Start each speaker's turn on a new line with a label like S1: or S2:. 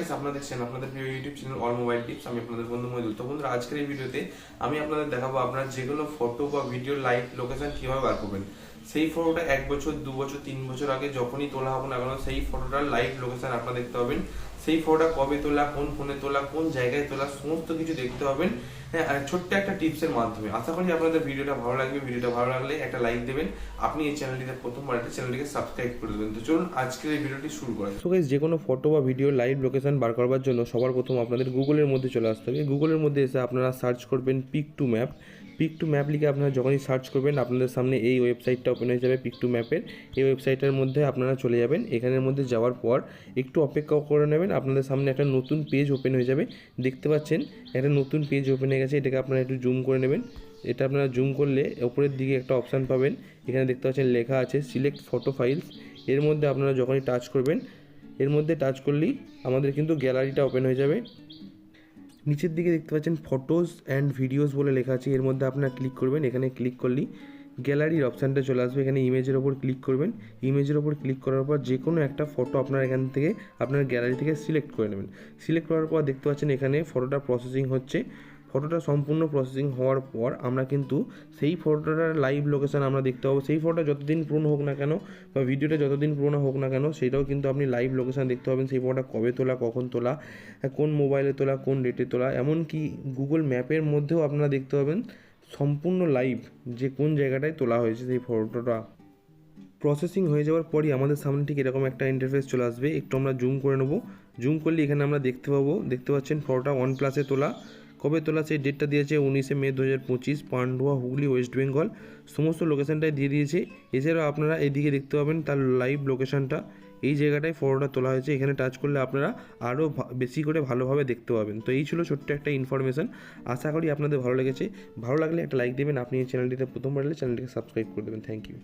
S1: Guys আপনারা দেখছেন আপনাদের প্রিয় YouTube channel all mobile tips আমি আপনাদের বন্ধু মইদুল। তো বন্ধুরা, আজকের এই ভিডিওতে আমি আপনাদের দেখাবো আপনার যেগুলো ফটো বা ভিডিও লাইভ লোকেশন কীভাবে বার করবেন। সেই ফটোটা এক বছর, দু বছর, তিন বছর আগে যখনই তোলা হবে না কেন, সেই ফটোটার লাইভ লোকেশন আপনারা দেখতে পাবেন। সেই ফটোটা কবে তোলা, কোন ফোনে তোলা, কোন জায়গায় তোলা, সমস্ত কিছু দেখতে পাবেন। হ্যাঁ ছোট্ট একটা টিপসের মাধ্যমে। আশা করি আপনাদের ভিডিওটা ভালো লাগবে। ভিডিওটা ভালো লাগলে একটা লাইক দেবেন। আপনি এই চ্যানেলটিতে প্রথমবার একটা চ্যানেলটিকে সাবস্ক্রাইব করে দেবেন। তো চলুন আজকের এই ভিডিওটি শুরু করা গাইস যে কোনো ফটো বা ভিডিও লাইভ লোকেশন বার করবার জন্য সবার প্রথম আপনাদের গুগলের মধ্যে চলে আসতে হবে। গুগলের মধ্যে এসে আপনারা সার্চ করবেন pick to map pick to map লিখে আপনারা যখনই সার্চ করবেন, আপনাদের সামনে এই ওয়েবসাইটটা ওপেন হয়ে যাবে পিক টু ম্যাপের এই ওয়েবসাইটের মধ্যে আপনারা চলে যাবেন। এখানের মধ্যে যাওয়ার পর একটু অপেক্ষা করে নেবেন, আপনাদের সামনে একটা নতুন পেজ ওপেন হয়ে যাবে। দেখতে পাচ্ছেন, একটা নতুন পেজ ওপেন হয়ে গেছে, এটাকে আপনারা একটু জুম করে নেবেন। এটা আপনারা জুম করলে ওপরের দিকে একটা অপশান পাবেন। এখানে দেখতে পাচ্ছেন লেখা আছে সিলেক্ট ফটো ফাইলস এর মধ্যে আপনারা যখনই টাচ করবেন, এর মধ্যে টাচ করলেই আমাদের কিন্তু গ্যালারিটা ওপেন হয়ে যাবে। নিচের দিকে দেখতে পাচ্ছেন ফটোস অ্যান্ড ভিডিওস বলে লেখা আছে। এর মধ্যে আপনার ক্লিক করবেন, এখানে ক্লিক করলেই গ্যালারির অপশানটা চলে আসবে। এখানে ইমেজের ওপর ক্লিক করবেন। ইমেজের ওপর ক্লিক করার পর যে কোনো একটা ফটো আপনার এখান থেকে আপনার গ্যালারি থেকে সিলেক্ট করে নেবেন। সিলেক্ট করার পর দেখতে পাচ্ছেন এখানে ফটোটা প্রসেসিং হচ্ছে। ফটোটা সম্পূর্ণ প্রসেসিং হওয়ার পর আমরা কিন্তু সেই ফটোটার লাইভ লোকেশান আমরা দেখতে পাবো। সেই ফটোটা যতদিন পুরনো হোক না কেন বা ভিডিওটা যতদিন পুরনো হোক না কেন, সেটাও কিন্তু আপনি লাইভ লোকেশান দেখতে পাবেন। সেই ফটোটা কবে তোলা, কখন তোলা, কোন মোবাইলে তোলা, কোন ডেটে তোলা, এমনকি গুগল ম্যাপের মধ্যেও আপনারা দেখতে পাবেন সম্পূর্ণ লাইভ যে কোন জায়গাটায় তোলা হয়েছে সেই ফটোটা প্রসেসিং হয়ে যাওয়ার পরই আমাদের সামনে ঠিক এরকম একটা ইন্টারফেস চলে আসবে। একটু আমরা জুম করে নেব। জুম করলে এখানে আমরা দেখতে পাবো, দেখতে পাচ্ছেন ফটোটা ওয়ান প্লাসে তোলা। কবে তোলা সেই ডেটটা দিয়েছে উনিশে মে দু হাজার পঁচিশ, পান্ডুয়া, হুগলি, ওয়েস্ট বেঙ্গল, সমস্ত লোকেশানটাই দিয়ে দিয়েছে। এছাড়াও আপনারা এদিকে দেখতে পাবেন তার লাইভ লোকেশানটা এই জায়গাটায় ফটোটা তোলা হয়েছে। এখানে টাচ করলে আপনারা আরও বেশি করে ভালোভাবে দেখতে পাবেন। তো এই ছিল ছোট্ট একটা ইনফরমেশান আশা করি আপনাদের ভালো লেগেছে। ভালো লাগলে একটা লাইক দেবেন। আপনি এই চ্যানেলটিতে প্রথমবার এলে চ্যানেলটিকে সাবস্ক্রাইব করে দেবেন। Thank you